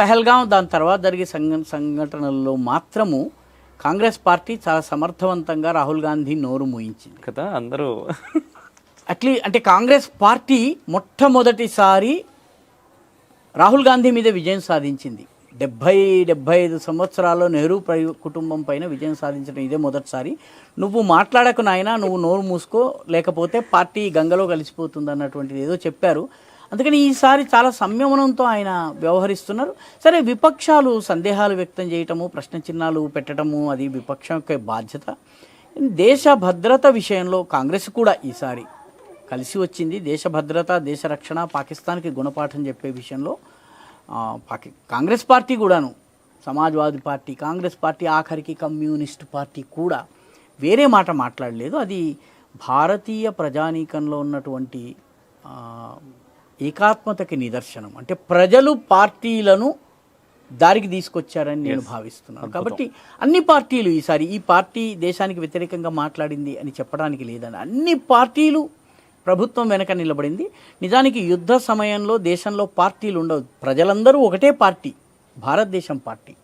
పహల్గాం దాని తర్వాత జరిగే సంఘ సంఘటనల్లో మాత్రము కాంగ్రెస్ పార్టీ చాలా సమర్థవంతంగా రాహుల్ గాంధీ నోరు మూయించింది. కదా అందరూ. అట్లీ అంటే కాంగ్రెస్ పార్టీ మొట్టమొదటిసారి రాహుల్ గాంధీ మీద విజయం సాధించింది. డెబ్భై డెబ్భై ఐదు సంవత్సరాల్లో నెహ్రూ పరి- కుటుంబం పైన విజయం సాధించడం ఇదే మొదటిసారి. నువ్వు మాట్లాడకు నాయనా నువ్వు నోరు మూసుకో లేకపోతే పార్టీ గంగలో కలిసిపోతుంది అన్నటువంటిది ఏదో చెప్పారు. అందుకని ఈసారి చాలా సంయమనంతో ఆయన వ్యవహరిస్తున్నారు. సరే విపక్షాలు సందేహాలు వ్యక్తం చేయటము ప్రశ్న చిహ్నాలు పెట్టడము అది విపక్షం యొక్క బాధ్యత. దేశ భద్రత విషయంలో కాంగ్రెస్ కూడా ఈసారి కలిసి వచ్చింది. దేశ భద్రత దేశ రక్షణ పాకిస్తాన్కి గుణపాఠం చెప్పే విషయంలో పాకి కాంగ్రెస్ పార్టీ కూడాను సమాజ్వాదీ పార్టీ కాంగ్రెస్ పార్టీ ఆఖరికి కమ్యూనిస్ట్ పార్టీ కూడా వేరే మాట మాట్లాడలేదు. అది భారతీయ ప్రజానీకంలో ఉన్నటువంటి ఏకాత్మతకి నిదర్శనం. అంటే ప్రజలు పార్టీలను దారికి తీసుకొచ్చారని నేను భావిస్తున్నాను. కాబట్టి అన్ని పార్టీలు ఈసారి ఈ పార్టీ దేశానికి వ్యతిరేకంగా మాట్లాడింది అని చెప్పడానికి లేదని. అన్ని పార్టీలు ప్రభుత్వం వెనక నిలబడింది. నిజానికి యుద్ధ సమయంలో దేశంలో పార్టీలు ఉండవు. ప్రజలందరూ ఒకటే పార్టీ. భారతదేశం పార్టీ.